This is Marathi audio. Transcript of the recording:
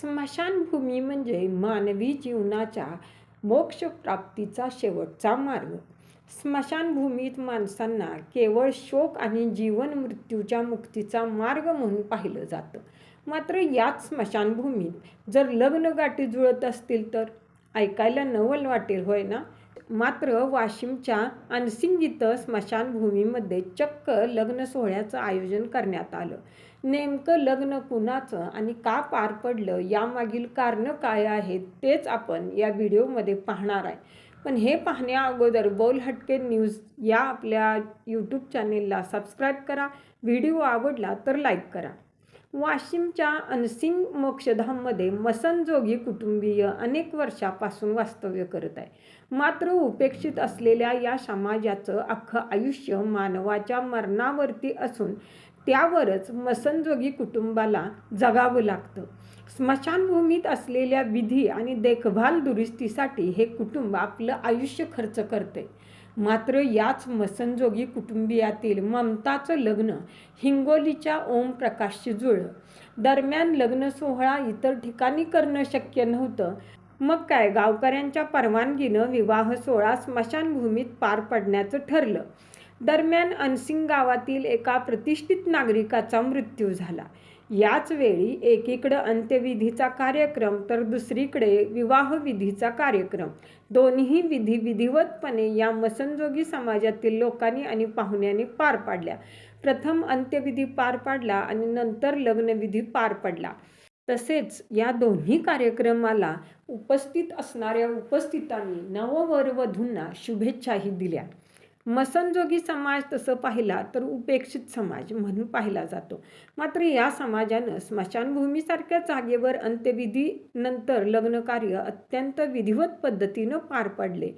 स्मशानभूमी म्हणजे मानवी जीवनाच्या मोक्षप्राप्तीचा शेवटचा मार्ग. स्मशानभूमीत माणसांना केवळ शोक आणि जीवन मृत्यूच्या मुक्तीचा मार्ग म्हणून पाहिलं जातं. मात्र याच स्मशानभूमीत जर लग्न गाठी जुळत असतील तर? ऐकायला नवल वाटेल होय ना? मात्र वाशिमच्या अनसिंग इथं स्मशानभूमीमध्ये चक्क लग्नसोहळ्याचं आयोजन करण्यात आलं. नेमकं लग्न कुणाचं आणि का पार पडलं यामागील कारणं काय आहेत तेच आपण या व्हिडिओमध्ये पाहणार आहे. पण हे पाहण्या अगोदर बोलहटके न्यूज या आपल्या यूट्यूब चॅनेलला सबस्क्राईब करा. व्हिडिओ आवडला तर लाईक करा. वाशिमच्या अनसिंग मोक्षधाममध्ये मसनजोगी कुटुंबीय अनेक वर्षापासून वास्तव्य करत आहे. मात्र उपेक्षित असलेल्या या समाजाचं अख्खं आयुष्य मानवाच्या मरणावरती असून त्यावरच मसनजोगी कुटुंबाला जगावं लागतं. स्मशानभूमीत असलेल्या विधी आणि देखभाल दुरुस्तीसाठी हे कुटुंब आपलं आयुष्य खर्च करते मात्र याच मसनजोगी कुटुंबियातील ममताचं लग्न हिंगोलीच्या ओमप्रकाशशी जुळलं. दरम्यान लग्नसोहळा इतर ठिकाणी करणं शक्य नव्हतं. मग काय गावकऱ्यांच्या परवानगीनं विवाहसोहळा स्मशानभूमीत पार पडण्याचं ठरलं. दरम्यान अनसिंग गावातील एका प्रतिष्ठित नागरिकाचा मृत्यू झाला. याचवेळी एकीकडं अंत्यविधीचा कार्यक्रम तर दुसरीकडे विवाहविधीचा कार्यक्रम. दोन्ही विधी विधिवतपणे या मसनजोगी समाजातील लोकांनी आणि पाहुण्यांनी पार पाडल्या. प्रथम अंत्यविधी पार पाडला आणि नंतर लग्नविधी पार पडला. तसेच या दोन्ही कार्यक्रमाला उपस्थित असणाऱ्या उपस्थितांनी नववरवधूंना शुभेच्छाही दिल्या. मसनजोगी समाज तसं पाहिला तर उपेक्षित समाज म्हणून पाहिला जातो. मात्र या समाजानं स्मशानभूमीसारख्या जागेवर अंत्यविधीनंतर लग्नकार्य अत्यंत विधिवत पद्धतीनं पार पाडले.